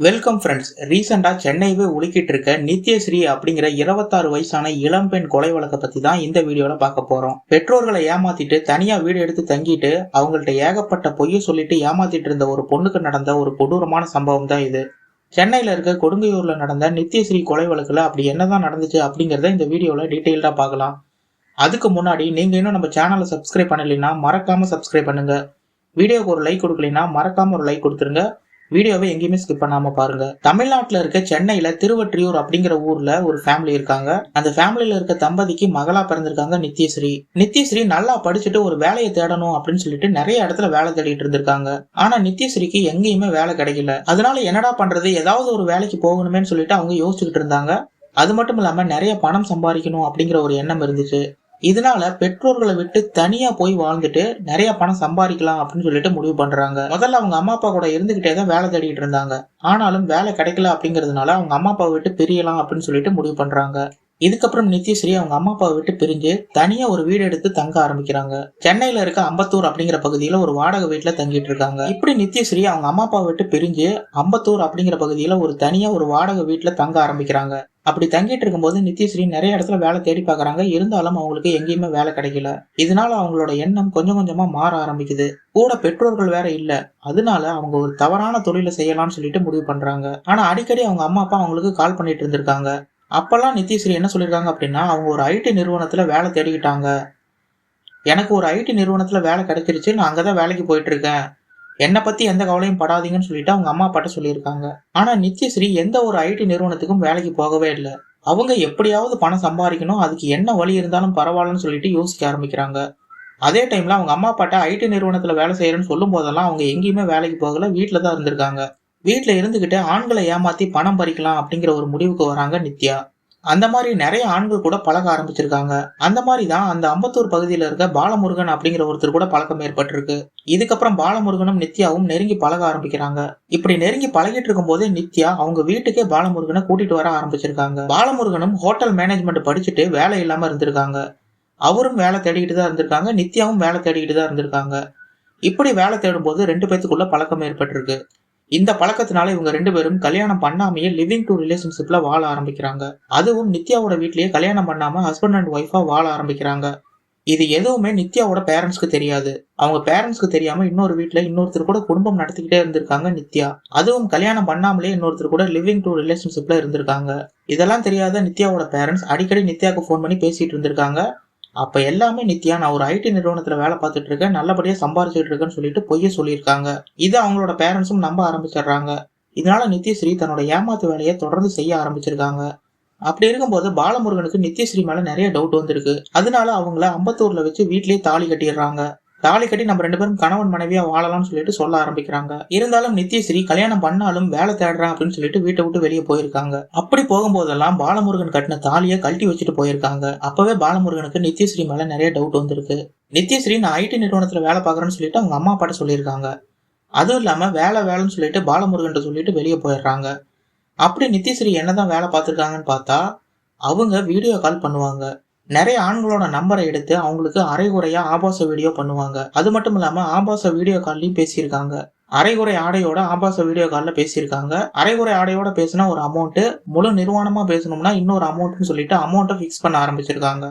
Welcome friends ரீசெண்டாக சென்னையவே உலுக்கிட்டு இருக்க நித்யஸ்ரீ அப்படிங்கிற இருபத்தாறு வயசான இளம்பெண் கொலை வழக்கை பற்றி தான் இந்த வீடியோவில் பார்க்க போகிறோம் பெற்றோர்களை ஏமாத்திட்டு தனியாக வீடு எடுத்து தங்கிட்டு அவங்கள்ட்ட ஏகப்பட்ட பொய்யை சொல்லிட்டு ஏமாத்திட்டு இருந்த ஒரு பொண்ணுக்கு நடந்த ஒரு கொடூரமான சம்பவம் தான் இது. சென்னையில் இருக்க கொடுங்கையூரில் நடந்த நித்யஸ்ரீ கொலை வழக்கில் அப்படி என்னதான் நடந்துச்சு அப்படிங்கிறத இந்த வீடியோவில் டீட்டெயில்டாக பார்க்கலாம். அதுக்கு முன்னாடி நீங்கள் இன்னும் நம்ம சேனலை சப்ஸ்கிரைப் பண்ணலைன்னா மறக்காமல் சப்ஸ்கிரைப் பண்ணுங்கள் வீடியோக்கு ஒரு லைக் கொடுக்கலைன்னா மறக்காமல் ஒரு லைக் கொடுத்துருங்க. வீடியோவை எங்கேயுமே ஸ்கிப் பண்ணாம பாருங்க. தமிழ்நாட்டில் இருக்க சென்னையில திருவற்றியூர் அப்படிங்கிற ஊர்ல ஒரு ஃபேமிலி இருக்காங்க. அந்த ஃபேமிலியில இருக்க தம்பதிக்கு மகளா பிறந்திருக்காங்க நித்யஸ்ரீ. நித்யஸ்ரீ நல்லா படிச்சுட்டு ஒரு வேலையை தேடணும் அப்படின்னு சொல்லிட்டு நிறைய இடத்துல வேலை தேடிட்டு இருந்திருக்காங்க. ஆனா நித்யஸ்ரீக்கு எங்கேயுமே வேலை கிடைக்கல. அதனால என்னடா பண்றது? ஏதாவது ஒரு வேலைக்கு போகணுமேன்னு சொல்லிட்டு அவங்க யோசிச்சுக்கிட்டு இருந்தாங்க. அது மட்டும் இல்லாம நிறைய பணம் சம்பாதிக்கணும் அப்படிங்கிற ஒரு எண்ணம் இருந்துச்சு. இதனால பெற்றோர்களை விட்டு தனியா போய் வாழ்ந்துட்டு நிறைய பணம் சம்பாதிக்கலாம் அப்படின்னு சொல்லிட்டு முடிவு பண்றாங்க. முதல்ல அவங்க அம்மா அப்பா கூட இருந்துகிட்டே தான் வேலை தேடிட்டு இருந்தாங்க. ஆனாலும் வேலை கிடைக்கல அப்படிங்கறதுனால அவங்க அம்மா அப்பாவை விட்டு பிரியலாம் அப்படின்னு சொல்லிட்டு முடிவு பண்றாங்க. இதுக்கப்புறம் நித்யஸ்ரீ அவங்க அம்மா அப்பாவை விட்டு பிரிஞ்சு தனியா ஒரு வீடு எடுத்து தங்க ஆரம்பிக்கிறாங்க. சென்னையில இருக்க அம்பத்தூர் அப்படிங்கிற பகுதியில ஒரு வாடகை வீட்டுல தங்கிட்டு இருக்காங்க. இப்படி நித்யஸ்ரீ அவங்க அம்மா அப்பாவை விட்டு பிரிஞ்சு அம்பத்தூர் அப்படிங்கிற பகுதியில ஒரு தனியா ஒரு வாடகை வீட்டுல தங்க ஆரம்பிக்கிறாங்க. அப்படி தங்கிட்டு இருக்கும்போது நித்யஸ்ரீ நிறைய இடத்துல வேலை தேடி பார்க்குறாங்க. இருந்தாலும் அவங்களுக்கு எங்கேயுமே வேலை கிடைக்கல. இதனால அவங்களோட எண்ணம் கொஞ்சம் கொஞ்சமா மாற ஆரம்பிக்குது. கூட பெற்றோர்கள் வேற இல்ல. அதனால அவங்க ஒரு தவறான தொழிலை செய்யலாம்னு சொல்லிட்டு முடிவு பண்றாங்க. ஆனா அடிக்கடி அவங்க அம்மா அப்பா அவங்களுக்கு கால் பண்ணிட்டு இருந்திருக்காங்க. அப்பெல்லாம் நித்யஸ்ரீ என்ன சொல்லியிருக்காங்க அப்படின்னா அவங்க ஒரு ஐடி நிறுவனத்துல வேலை தேடிக்கிட்டாங்க. எனக்கு ஒரு ஐடி நிறுவனத்துல வேலை கிடைச்சிருச்சு. நான் அங்கதான் வேலைக்கு போயிட்டு இருக்கேன். என்னை பத்தி எந்த கவலையும் படாதீங்கன்னு சொல்லிட்டு அவங்க அம்மா அப்பாட்ட சொல்லியிருக்காங்க. ஆனா நித்யஸ்ரீ எந்த ஒரு ஐடி நிறுவனத்துக்கும் வேலைக்கு போகவே இல்லை. அவங்க எப்படியாவது பணம் சம்பாதிக்கணும் அதுக்கு என்ன வழி இருந்தாலும் பரவாயில்லன்னு சொல்லிட்டு யோசிக்க ஆரம்பிக்கிறாங்க. அதே டைம்ல அவங்க அம்மா அப்பாட்ட ஐடி நிறுவனத்துல வேலை செய்யறேன்னு சொல்லும் போதெல்லாம் அவங்க எங்கேயுமே வேலைக்கு போகல வீட்டில தான் இருந்திருக்காங்க. வீட்டில் இருந்துக்கிட்டு ஆண்களை ஏமாத்தி பணம் பறிக்கலாம் அப்படிங்கிற ஒரு முடிவுக்கு வராங்க நித்யா. அந்த மாதிரி நிறைய ஆண்கள் கூட பழக ஆரம்பிச்சிருக்காங்க. அந்த மாதிரி தான் அந்த அம்பத்தூர் பகுதியில் இருக்க பாலமுருகன் அப்படிங்கிற ஒருத்தர் கூட பழக்கம் ஏற்பட்டிருக்கு. இதுக்கப்புறம் பாலமுருகனும் நித்யாவும் நெருங்கி பழக ஆரம்பிக்கிறாங்க. இப்படி நெருங்கி பழகிட்டு இருக்கும் போதே நித்யா அவங்க வீட்டுக்கே பாலமுருகனை கூட்டிட்டு வர ஆரம்பிச்சிருக்காங்க. பாலமுருகனும் ஹோட்டல் மேனேஜ்மெண்ட் படிச்சுட்டு வேலை இல்லாம இருந்திருக்காங்க. அவரும் வேலை தேடிக்கிட்டு தான் இருந்திருக்காங்க. நித்யாவும் வேலை தேடிக்கிட்டு தான் இருந்திருக்காங்க. இப்படி வேலை தேடும் போது ரெண்டு பேத்துக்குள்ள பழக்கம் ஏற்பட்டிருக்கு. இந்த பழக்கத்தினால இவங்க ரெண்டு பேரும் கல்யாணம் பண்ணாமையே லிவிங் டு ரிலேஷன்ஷிப்ல வாழ ஆரம்பிக்கிறாங்க. அதுவும் நித்யாவோட வீட்லயே கல்யாணம் பண்ணாம ஹஸ்பண்ட் அண்ட் ஒய்ஃபா வாழ ஆரம்பிக்கிறாங்க. இது எதுவுமே நித்யாவோட பேரண்ட்ஸ்க்கு தெரியாது. அவங்க பேரண்ட்ஸ்க்கு தெரியாம இன்னொரு வீட்டுல இன்னொருத்தர் கூட குடும்பம் நடத்திக்கிட்டே இருந்திருக்காங்க நித்யா. அதுவும் கல்யாணம் பண்ணாமலே இன்னொருத்தர் கூட லிவிங் டு ரிலேஷன்ஷிப்ல இருந்திருக்காங்க. இதெல்லாம் தெரியாத நித்யாவோட பேரண்ட்ஸ் அடிக்கடி நித்யாவுக்கு ஃபோன் பண்ணி பேசிட்டு இருந்திருக்காங்க. அப்போ எல்லாமே நித்யா நான் ஒரு ஐடி நிறுவனத்தில் வேலை பார்த்துட்டு இருக்கேன் நல்லபடியாக சம்பாரிச்சிட்டு இருக்கேன்னு சொல்லிட்டு பொய்ய சொல்லியிருக்காங்க. இதை அவங்களோட பேரண்ட்ஸும் நம்ப ஆரம்பிச்சிடுறாங்க. இதனால நித்யஸ்ரீ தன்னோட ஏமாத்து வேலையை தொடர்ந்து செய்ய ஆரம்பிச்சிருக்காங்க. அப்படி இருக்கும்போது பாலமுருகனுக்கு நித்யஸ்ரீ மேல நிறைய டவுட் வந்திருக்கு. அதனால அவங்கள அம்பத்தூர்ல வச்சு வீட்லயே தாலி கட்டிடுறாங்க. தாலி கட்டி நம்ம ரெண்டு பேரும் கணவன் மனைவியா வாழலாம்னு சொல்லிட்டு சொல்ல ஆரம்பிக்கிறாங்க. இருந்தாலும் நித்யஸ்ரீ கல்யாணம் பண்ணாலும் வேலை தேடுறான் அப்படின்னு சொல்லிட்டு வீட்டை விட்டு வெளியே போயிருக்காங்க. அப்படி போகும்போதெல்லாம் பாலமுருகன் கட்டின தாலியை கழட்டி வச்சுட்டு போயிருக்காங்க. அப்பவே பாலமுருகனுக்கு நித்யஸ்ரீ மேல நிறைய டவுட் வந்திருக்கு. நித்யஸ்ரீ நான் ஐடி நிறுவனத்துல வேலை பார்க்குறேன்னு சொல்லிட்டு அவங்க அம்மா அப்பாட்ட சொல்லியிருக்காங்க. அதுவும் இல்லாம வேலை வேலைன்னு சொல்லிட்டு பாலமுருகன் சொல்லிட்டு வெளியே போயிடுறாங்க. அப்படி நித்யஸ்ரீ என்னதான் வேலை பார்த்துருக்காங்கன்னு பார்த்தா அவங்க வீடியோ கால் பண்ணுவாங்க. நிறைய ஆண்களோட நம்பரை எடுத்து அவங்களுக்கு அரைகுறையா ஆபாச வீடியோ பண்ணுவாங்க. அது மட்டும் இல்லாம ஆபாச வீடியோ கால்லையும் பேசியிருக்காங்க. அரைகுறை ஆடையோட ஆபாச வீடியோ காலில் பேசியிருக்காங்க. அரைகுறை ஆடையோட பேசினா ஒரு அமௌண்ட்டு முழு நிர்வாணமா பேசணும்னா இன்னொரு அமௌண்ட்னு சொல்லிட்டு அமௌண்ட்டை ஃபிக்ஸ் பண்ண ஆரம்பிச்சிருக்காங்க.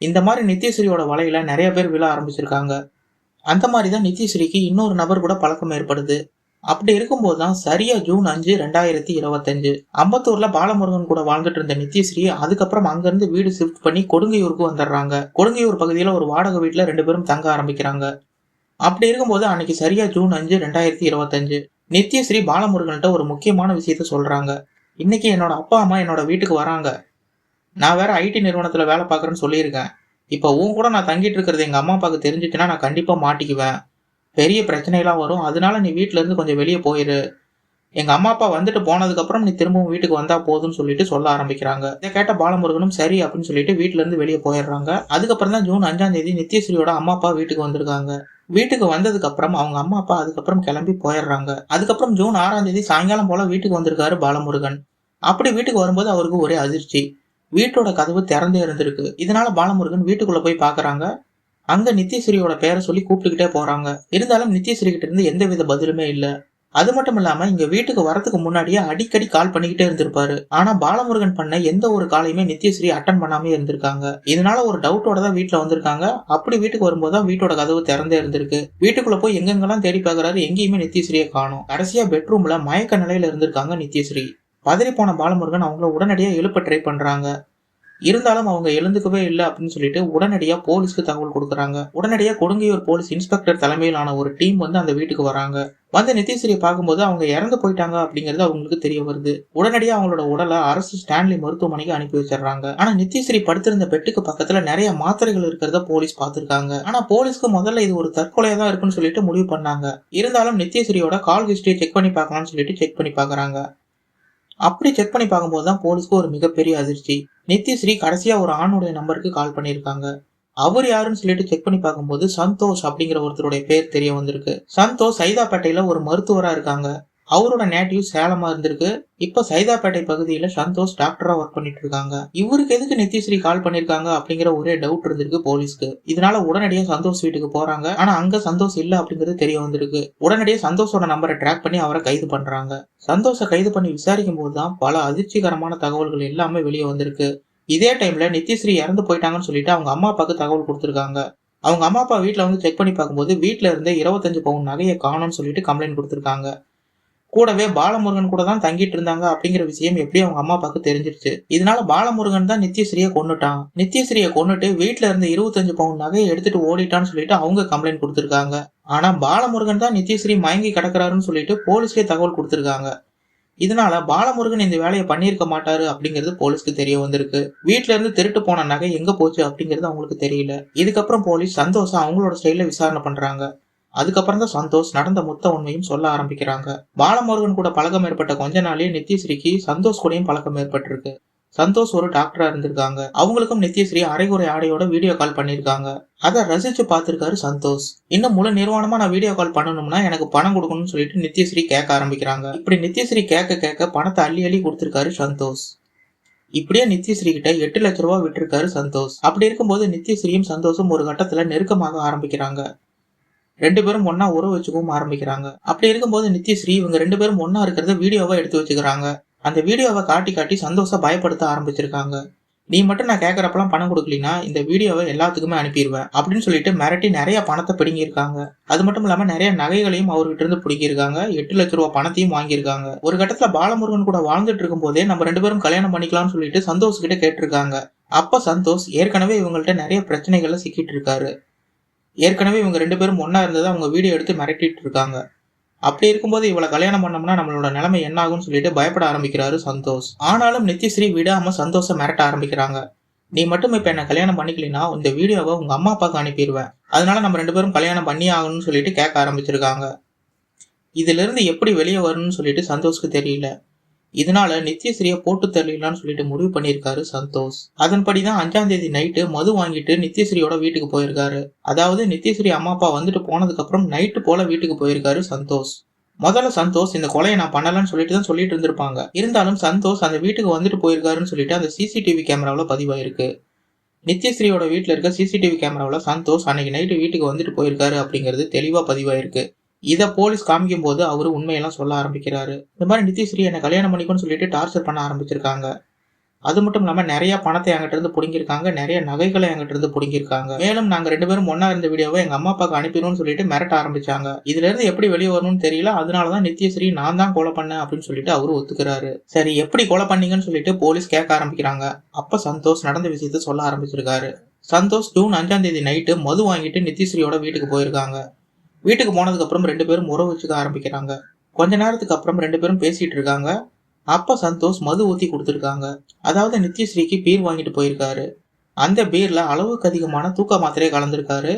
இந்த மாதிரி நித்யஸ்ரீயோட வலையில நிறைய பேர் விழ ஆரம்பிச்சிருக்காங்க. அந்த மாதிரி தான் நித்யஸ்ரீக்கு இன்னொரு நபர் கூட பழக்கம் ஏற்படுது. அப்படி இருக்கும்போது தான் சரியா ஜூன் அஞ்சு ரெண்டாயிரத்தி இருபத்தஞ்சு. அம்பத்தூர்ல பாலமுருகன் கூட வாழ்ந்துட்டு இருந்த நித்யஸ்ரீ அதுக்கப்புறம் அங்கிருந்து வீடு ஷிஃப்ட் பண்ணி கொடுங்கையூருக்கு வந்துடுறாங்க. கொடுங்கையூர் பகுதியில ஒரு வாடகை வீட்டுல ரெண்டு பேரும் தங்க ஆரம்பிக்கிறாங்க. அப்படி இருக்கும்போது அன்னைக்கு சரியா ஜூன் அஞ்சு ரெண்டாயிரத்தி இருபத்தஞ்சு. நித்யஸ்ரீ பாலமுருகன்கிட்ட ஒரு முக்கியமான விஷயத்த சொல்றாங்க. இன்னைக்கு என்னோட அப்பா அம்மா என்னோட வீட்டுக்கு வராங்க. நான் வேற ஐடி நிறுவனத்துல வேலை பார்க்குறேன்னு சொல்லியிருக்கேன். இப்போ உன் கூட நான் தங்கிட்டு இருக்கிறது எங்க அம்மா அப்பாவுக்கு தெரிஞ்சிச்சுன்னா நான் கண்டிப்பா மாட்டிக்குவேன். பெரிய பிரச்சனையெல்லாம் வரும். அதனால நீ வீட்டிலேருந்து கொஞ்சம் வெளியே போயிரு. எங்கள் அம்மா அப்பா வந்துட்டு போனதுக்கப்புறம் நீ திரும்பவும் வீட்டுக்கு வந்தா போதும்னு சொல்லிட்டு சொல்ல ஆரம்பிக்கிறாங்க. இதை கேட்ட பாலமுருகனும் சரி அப்படின்னு சொல்லிட்டு வீட்டிலேருந்து வெளியே போயிடுறாங்க. அதுக்கப்புறம் தான் ஜூன் அஞ்சாம் தேதி நித்யஸ்ரீயோட அம்மா அப்பா வீட்டுக்கு வந்திருக்காங்க. வீட்டுக்கு வந்ததுக்கு அப்புறம் அவங்க அம்மா அப்பா அதுக்கப்புறம் கிளம்பி போயிடுறாங்க. அதுக்கப்புறம் ஜூன் ஆறாம் தேதி சாயங்காலம் போல வீட்டுக்கு வந்திருக்காரு பாலமுருகன். அப்படி வீட்டுக்கு வரும்போது அவருக்கு ஒரே அதிர்ச்சி. வீட்டோட கதவு திறந்தே இருந்திருக்கு. இதனால பாலமுருகன் வீட்டுக்குள்ள போய் பாக்குறாங்க. அங்க நித்யஸ்ரீயோட பேரை சொல்லி கூப்பிட்டுக்கிட்டே போறாங்க. இருந்தாலும் நித்யஸ்ரீ கிட்ட இருந்து எந்தவித பதிலுமே இல்லை. அது மட்டும் இல்லாம இங்க வீட்டுக்கு வரதுக்கு முன்னாடியே அடிக்கடி கால் பண்ணிக்கிட்டே இருந்திருப்பாரு. ஆனா பாலமுருகன் பண்ண எந்த ஒரு காலையுமே நித்யஸ்ரீ அட்டன் பண்ணாமே இருந்திருக்காங்க. இதனால ஒரு டவுட்டோட தான் வீட்டுல வந்திருக்காங்க. அப்படி வீட்டுக்கு வரும்போது தான் வீட்டோட கதவு திறந்தே இருந்திருக்கு. வீட்டுக்குள்ள போய் எங்கெங்கெல்லாம் தேடி பாக்குறாரு எங்கேயுமே நித்யஸ்ரீயை காணும். கடைசியா பெட்ரூம்ல மயக்க நிலையில இருந்திருக்காங்க நித்யஸ்ரீ பதறி போன பாலமுருகன் அவங்கள உடனடியாக எழுப்ப ட்ரை பண்றாங்க. இருந்தாலும் அவங்க எழுந்துக்கவே இல்லை அப்படின்னு சொல்லிட்டு உடனடியாக போலீஸ்க்கு தகவல் கொடுக்குறாங்க. உடனடியாக கொடுங்கையூர் போலீஸ் இன்ஸ்பெக்டர் தலைமையிலான ஒரு டீம் வந்து அந்த வீட்டுக்கு வராங்க. வந்து நித்யஸ்ரீயை பார்க்கும்போது அவங்க இறந்து போயிட்டாங்க அப்படிங்கிறது அவங்களுக்கு தெரிய வருது. உடனடியாக அவங்களோட உடலை அரசு ஸ்டான்லி மருத்துவமனைக்கு அனுப்பி வச்சிடுறாங்க. ஆனா நித்யஸ்ரீ படுத்திருந்த பெட்டுக்கு பக்கத்துல நிறைய மாத்திரைகள் இருக்கிறத போலீஸ் பார்த்திருக்காங்க. ஆனா போலீஸ்க்கு முதல்ல இது ஒரு தற்கொலையா தான் இருக்குன்னு சொல்லிட்டு முடிவு பண்ணாங்க. இருந்தாலும் நித்யஸ்ரீயோட கால் ஹிஸ்டரி செக் பண்ணி பார்க்கலாம்னு சொல்லிட்டு செக் பண்ணி பார்க்குறாங்க. அப்படி செக் பண்ணி பார்க்கும்போது தான் போலீஸ்க்கு ஒரு மிகப்பெரிய அதிர்ச்சி. நித்யஸ்ரீ கடைசியா ஒரு ஆணுடைய நம்பருக்கு கால் பண்ணியிருக்காங்க. அவர் யாருன்னு சொல்லிட்டு செக் பண்ணி பார்க்கும்போது சந்தோஷ் அப்படிங்கிற ஒருத்தருடைய பேர் தெரிய வந்திருக்கு. சந்தோஷ் சைதாப்பேட்டையில ஒரு மருத்துவரா இருக்காங்க. அவரோட நேட்டிவ் சேலமா இருந்திருக்கு. இப்ப சைதாப்பேட்டை பகுதியில சந்தோஷ் டாக்டரா ஒர்க் பண்ணிட்டு இருக்காங்க இவருக்கு எதுக்கு நித்யஸ்ரீ கால் பண்ணிருக்காங்க அப்படிங்கிற ஒரே டவுட் இருந்திருக்கு போலீஸ்க்கு இதனால உடனடியா சந்தோஷ் வீட்டுக்கு போறாங்க. ஆனா அங்க சந்தோஷ் இல்ல அப்படிங்கிறது தெரிய வந்திருக்கு. உடனடியா சந்தோஷோட நம்பரை ட்ராக் பண்ணி அவரை கைது பண்றாங்க. சந்தோஷ கைது பண்ணி விசாரிக்கும் போது தான் பல அதிர்ச்சிகரமான தகவல்கள் எல்லாமே வெளியே வந்திருக்கு. இதே டைம்ல நித்யஸ்ரீ இறந்து போயிட்டாங்கன்னு சொல்லிட்டு அவங்க அம்மா அப்பாவுக்கு தகவல் கொடுத்துருக்காங்க. அவங்க அம்மா அப்பா வீட்டில் வந்து செக் பண்ணி பார்க்கும்போது வீட்டில் இருந்தே இருபத்தஞ்சு பவுன் நகையை காணும்னு சொல்லிட்டு கம்ப்ளைண்ட் கொடுத்துருக்காங்க. கூடவே பாலமுருகன் கூட தான் தங்கிட்டு இருந்தாங்க அப்படிங்கிற விஷயம் எப்படி அவங்க அம்மா அப்பாவுக்கு தெரிஞ்சிருச்சு. இதனால பாலமுருகன் தான் நித்யஸ்ரீயை கொண்டுட்டான் நித்யஸ்ரீயை கொண்டுட்டு வீட்டுல இருந்து இருபத்தஞ்சு பவுன் நகையை எடுத்துட்டு ஓடிட்டான்னு சொல்லிட்டு அவங்க கம்ப்ளைண்ட் கொடுத்துருக்காங்க. ஆனா பாலமுருகன் தான் நித்யஸ்ரீ மயங்கி கிடக்குறாருன்னு சொல்லிட்டு போலீஸ்க்கே தகவல் கொடுத்துருக்காங்க. இதனால பாலமுருகன் இந்த வேலையை பண்ணியிருக்க மாட்டாரு அப்படிங்கிறது போலீஸ்க்கு தெரிய வந்திருக்கு. வீட்டுல இருந்து திருட்டு போன நகை எங்க போச்சு அப்படிங்கிறது அவங்களுக்கு தெரியல. இதுக்கப்புறம் போலீஸ் சந்தோஷம் அவங்களோட ஸ்டைல விசாரணை பண்றாங்க. அதுக்கப்புறம் தான் சந்தோஷ் நடந்த மொத்த உண்மையும் சொல்ல ஆரம்பிக்கிறாங்க. பாலமுருகன் கூட பழக்கம் ஏற்பட்ட கொஞ்ச நாளே நித்யஸ்ரீக்கு சந்தோஷ் கூடயும் பழக்கம் ஏற்பட்டிருக்கு. சந்தோஷ் ஒரு டாக்டரா இருந்திருக்காங்க. அவங்களுக்கும் நித்யஸ்ரீ அரைகுறை ஆடையோட வீடியோ கால் பண்ணிருக்காங்க. அதை ரசிச்சு பார்த்திருக்காரு சந்தோஷ். இன்னும் முழு நிர்வாணமா நான் வீடியோ கால் பண்ணணும்னா எனக்கு பணம் கொடுக்கணும்னு சொல்லிட்டு நித்யஸ்ரீ கேட்க ஆரம்பிக்கிறாங்க. இப்படி நித்யஸ்ரீ கேட்க கேட்க பணத்தை அள்ளி அள்ளி கொடுத்திருக்காரு சந்தோஷ். இப்படியே நித்யஸ்ரீ கிட்ட எட்டு லட்ச ரூபா விட்டுருக்காரு சந்தோஷ். அப்படி இருக்கும்போது நித்யஸ்ரீயும் சந்தோஷம் ஒரு கட்டத்துல நெருக்கமாக ஆரம்பிக்கிறாங்க. ரெண்டு பேரும் ஒன்னா உறவு வச்சுக்கவும் ஆரம்பிக்கிறாங்க. அப்படி இருக்கும்போது நித்யஸ்ரீ இவங்க ரெண்டு பேரும் ஒன்னா இருக்கிறத வீடியோவா எடுத்து வச்சுக்கிறாங்க. அந்த வீடியோவை காட்டி காட்டி சந்தோஷ பயப்படுத்த ஆரம்பிச்சிருக்காங்க. நீ மட்டும் நான் கேட்கறப்பெல்லாம் பணம் கொடுக்கலினா இந்த வீடியோவை எல்லாத்துக்குமே அனுப்பிடுவேன் அப்படின்னு சொல்லிட்டு மிரட்டி நிறைய பணத்தை பிடுங்கியிருக்காங்க. அது மட்டும் இல்லாம நிறைய நகைகளையும் அவர்கிட்ட இருந்து பிடிக்கிருக்காங்க எட்டு லட்ச ரூபா பணத்தையும் வாங்கியிருக்காங்க. ஒரு கட்டத்துல பாலமுருகன் கூட வாழ்ந்துட்டு இருக்கும் போதே நம்ம ரெண்டு பேரும் கல்யாணம் பண்ணிக்கலாம்னு சொல்லிட்டு சந்தோஷ் கிட்ட கேட்டிருக்காங்க. அப்ப சந்தோஷ் ஏற்கனவே இவங்கள்ட்ட நிறைய பிரச்சனைகள்ல சிக்கிட்டு இருக்காரு. ஏற்கனவே இவங்க ரெண்டு பேரும் ஒன்றா இருந்ததை அவங்க வீடியோ எடுத்து மிரட்டிட்டு இருக்காங்க. அப்படி இருக்கும்போது இவளை கல்யாணம் பண்ணோம்னா நம்மளோட நிலைமை என்ன ஆகும்னு சொல்லிட்டு பயப்பட ஆரம்பிக்கிறாரு சந்தோஷ். ஆனாலும் நித்யஸ்ரீ விடாம சந்தோஷம் மிரட்ட ஆரம்பிக்கிறாங்க. நீ மட்டும் இப்போ என்ன கல்யாணம் பண்ணிக்கலினா இந்த வீடியோவை உங்கள் அம்மா அப்பாவுக்கு அனுப்பிடுவேன். அதனால நம்ம ரெண்டு பேரும் கல்யாணம் பண்ணி ஆகணும்னு சொல்லிட்டு கேட்க ஆரம்பிச்சிருக்காங்க. இதிலிருந்து எப்படி வெளியே வரணும்னு சொல்லிட்டு சந்தோஷ்க்கு தெரியல. இதனால நித்யஸ்ரீயை போட்டு தள்ளிடலாம்னு சொல்லிட்டு முடிவு பண்ணியிருக்காரு சந்தோஷ். அதன்படி தான் அஞ்சாம் தேதி நைட்டு மது வாங்கிட்டு நித்யஸ்ரீயோட வீட்டுக்கு போயிருக்காரு. அதாவது நித்யஸ்ரீ அம்மா அப்பா வந்துட்டு போனதுக்கு அப்புறம் நைட்டு போல வீட்டுக்கு போயிருக்காரு சந்தோஷ். முதல்ல சந்தோஷ் இந்த கொலையை நான் பண்ணலன்னு சொல்லிட்டு தான் சொல்லிட்டு இருந்திருப்பாங்க. இருந்தாலும் சந்தோஷ் அந்த வீட்டுக்கு வந்துட்டு போயிருக்காருன்னு சொல்லிட்டு அந்த சிசிடிவி கேமராவில் பதிவாயிருக்கு. நித்யஸ்ரீயோட வீட்டில் இருக்க சிசிடிவி கேமராவில் சந்தோஷ் அன்னைக்கு நைட்டு வீட்டுக்கு வந்துட்டு போயிருக்காரு அப்படிங்கிறது தெளிவாக பதிவாயிருக்கு. இதை போலீஸ் காமிக்கும் போது அவர் உண்மையெல்லாம் சொல்ல ஆரம்பிக்கிறாரு. இந்த மாதிரி நிதிஸ்ரீ என்னை கல்யாணம் பண்ணிக்கோன்னு சொல்லிட்டு டார்ச்சர் பண்ண ஆரம்பிச்சிருக்காங்க. அது மட்டும் இல்லாமல் நிறைய பணத்தை என்கிட்ட இருந்து பிடிங்கிருக்காங்க நிறைய நகைகளை என்கிட்ட இருந்து பிடிங்கிருக்காங்க மேலும் நாங்கள் ரெண்டு பேரும் ஒன்றா இருந்த வீடியோவை எங்கள் அம்மா அப்பாவுக்கு அனுப்பிடணும்னு சொல்லிட்டு மிரட்ட ஆரம்பிச்சாங்க. இதுல இருந்து எப்படி வெளியே வரணும்னு தெரியல. அதனாலதான் நித்யஸ்ரீ நான் தான் கொலை பண்ணேன் அப்படின்னு சொல்லிட்டு அவரு ஒத்துக்கிறாரு. சரி எப்படி கொலை பண்ணீங்கன்னு சொல்லிட்டு போலீஸ் கேட்க ஆரம்பிக்கிறாங்க. அப்ப சந்தோஷ் நடந்த விஷயத்த சொல்ல ஆரம்பிச்சிருக்காரு. சந்தோஷ் ஜூன் அஞ்சாம் தேதி நைட்டு மது வாங்கிட்டு நித்யஸ்ரீயோட வீட்டுக்கு போயிருக்காங்க. வீட்டுக்கு போனதுக்கப்புறம் ரெண்டு பேரும் உறவு வச்சுக்க ஆரம்பிக்கிறாங்க. கொஞ்ச நேரத்துக்கு அப்புறம் ரெண்டு பேரும் பேசிட்டு இருக்காங்க. அப்பா சந்தோஷ் மது ஊத்தி கொடுத்துருக்காங்க. அதாவது நித்யஸ்ரீக்கு பீர் வாங்கிட்டு போயிருக்காரு. அந்த பீர்ல அளவுக்கு அதிகமான தூக்க மாத்திரையை கலந்துருக்காரு.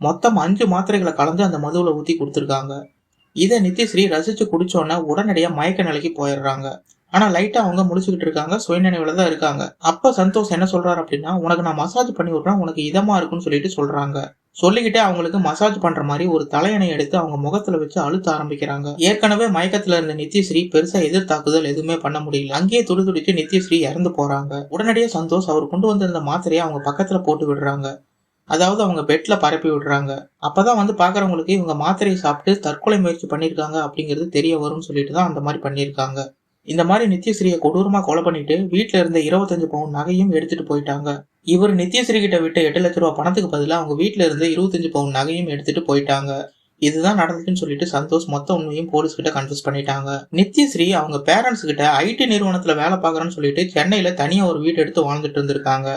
மொத்தம் அஞ்சு மாத்திரைகளை கலந்து அந்த மதுவில் ஊத்தி கொடுத்துருக்காங்க. இதை நித்யஸ்ரீ ரசிச்சு குடித்தோன்னே உடனடியாக மயக்க நிலைக்கு போயிடுறாங்க. ஆனா லைட்டா அவங்க முடிச்சுக்கிட்டு இருக்காங்க சுயநினைவுல தான் இருக்காங்க. அப்ப சந்தோஷ் என்ன சொல்றாரு அப்படின்னா உனக்கு நான் மசாஜ் பண்ணி விடுறேன் உனக்கு இதமா இருக்கும்னு சொல்லிட்டு சொல்றாங்க. சொல்லிக்கிட்டே அவங்களுக்கு மசாஜ் பண்ற மாதிரி ஒரு தலையணை எடுத்து அவங்க முகத்துல வச்சு அழுத்த ஆரம்பிக்கிறாங்க. ஏற்கனவே மயக்கத்துல இருந்த நித்யஸ்ரீ பெருசா எதிர்த்தாக்குதல் எதுவுமே பண்ண முடியல. அங்கேயே துடி துடிச்சு நித்யஸ்ரீ இறந்து போறாங்க. உடனடியே சந்தோஷ் அவர் கொண்டு வந்திருந்த மாத்திரையை அவங்க பக்கத்துல போட்டு விடுறாங்க. அதாவது அவங்க பெட்ல பரப்பி விடுறாங்க. அப்பதான் வந்து பாக்குறவங்களுக்கு இவங்க மாத்திரையை சாப்பிட்டு தற்கொலை முயற்சி பண்ணிருக்காங்க அப்படிங்கிறது தெரிய வரும்னு சொல்லிட்டு தான் அந்த மாதிரி பண்ணியிருக்காங்க இந்த மாதிரி நித்யஸ்ரீயை கொடூரமாக கொலை பண்ணிட்டு வீட்டில் இருந்த இருபத்தஞ்சு பவுன் நகையும் எடுத்துட்டு போயிட்டாங்க. இவர் நித்யஸ்ரீ கிட்ட விட்ட எட்டு லட்ச ரூபா பணத்துக்கு பதிலாக அவங்க வீட்டில் இருந்து இருபத்தஞ்சு பவுன் நகையும் எடுத்துட்டு போயிட்டாங்க. இதுதான் நடந்துச்சுன்னு சொல்லிட்டு சந்தோஷ் மொத்த உண்மையும் போலீஸ் கிட்ட கன்ஃபியூஸ் பண்ணிட்டாங்க. நித்யஸ்ரீ அவங்க பேரண்ட்ஸ் கிட்ட ஐடி நிறுவனத்துல வேலை பார்க்குறேன்னு சொல்லிட்டு சென்னையில தனியா ஒரு வீடு எடுத்து வாழ்ந்துட்டு இருந்திருக்காங்க.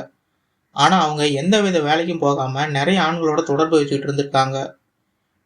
ஆனா அவங்க எந்த வித வேலைக்கும் போகாம நிறைய ஆண்களோட தொடர்பு வச்சுக்கிட்டு இருந்திருக்காங்க.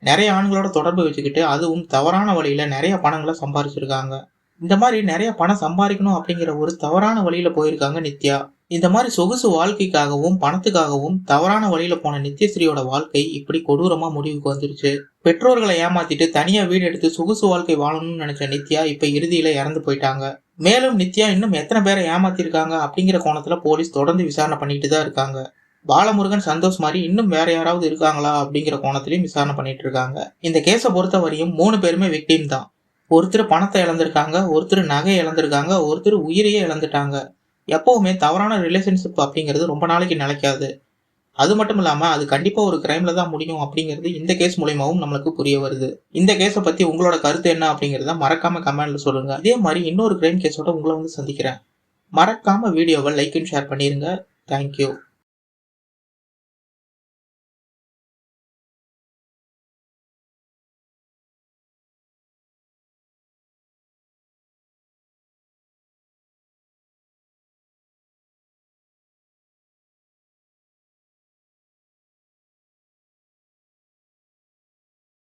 நிறைய ஆண்களோட தொடர்பு வச்சுக்கிட்டு அதுவும் தவறான வழியில நிறைய பணங்களை சம்பாரிச்சிருக்காங்க. இந்த மாதிரி நிறைய பணம் சம்பாதிக்கணும் அப்படிங்கிற ஒரு தவறான வழியில போயிருக்காங்க நித்யா. இந்த மாதிரி சொகுசு வாழ்க்கைக்காகவும் பணத்துக்காகவும் தவறான வழியில போன நித்யஸ்ரீயோட வாழ்க்கை இப்படி கொடூரமா முடிவுக்கு வந்துருச்சு. பெற்றோர்களை ஏமாத்திட்டு தனியா வீடு எடுத்து சொகுசு வாழ்க்கை வாழணும்னு நினைச்ச நித்யா இப்ப இறுதியில இறந்து போயிட்டாங்க. மேலும் நித்யா இன்னும் எத்தனை பேரை ஏமாத்திருக்காங்க அப்படிங்கிற கோணத்துல போலீஸ் தொடர்ந்து விசாரணை பண்ணிட்டு தான் இருக்காங்க. பாலமுருகன் சந்தோஷ் மாதிரி இன்னும் வேற யாராவது இருக்காங்களா அப்படிங்கிற கோணத்திலையும் விசாரணை பண்ணிட்டு இருக்காங்க. இந்த கேஸை பொறுத்த வரையும் மூணு பேருமே விக்டீம் தான். ஒருத்தர் பணத்தை இழந்திருக்காங்க ஒருத்தர் நகை இழந்திருக்காங்க ஒருத்தர் உயிரையே இழந்துட்டாங்க. எப்போவுமே தவறான ரிலேஷன்ஷிப் அப்படிங்கிறது ரொம்ப நாளைக்கு நிலைக்காது. அது மட்டும் இல்லாமல் அது கண்டிப்பாக ஒரு கிரைமில் தான் முடியும் அப்படிங்கிறது இந்த கேஸ் மூலியமாகவும் நம்மளுக்கு புரிய வருது. இந்த கேஸை பற்றி உங்களோட கருத்து என்ன அப்படிங்கறத மறக்காம கமெண்ட்டில் சொல்லுங்கள் அதே மாதிரி இன்னொரு கிரைம் கேஸோட உங்களை வந்து சந்திக்கிறேன். மறக்காமல் வீடியோவை லைக் அண்ட் ஷேர் பண்ணிடுங்க தேங்க்யூ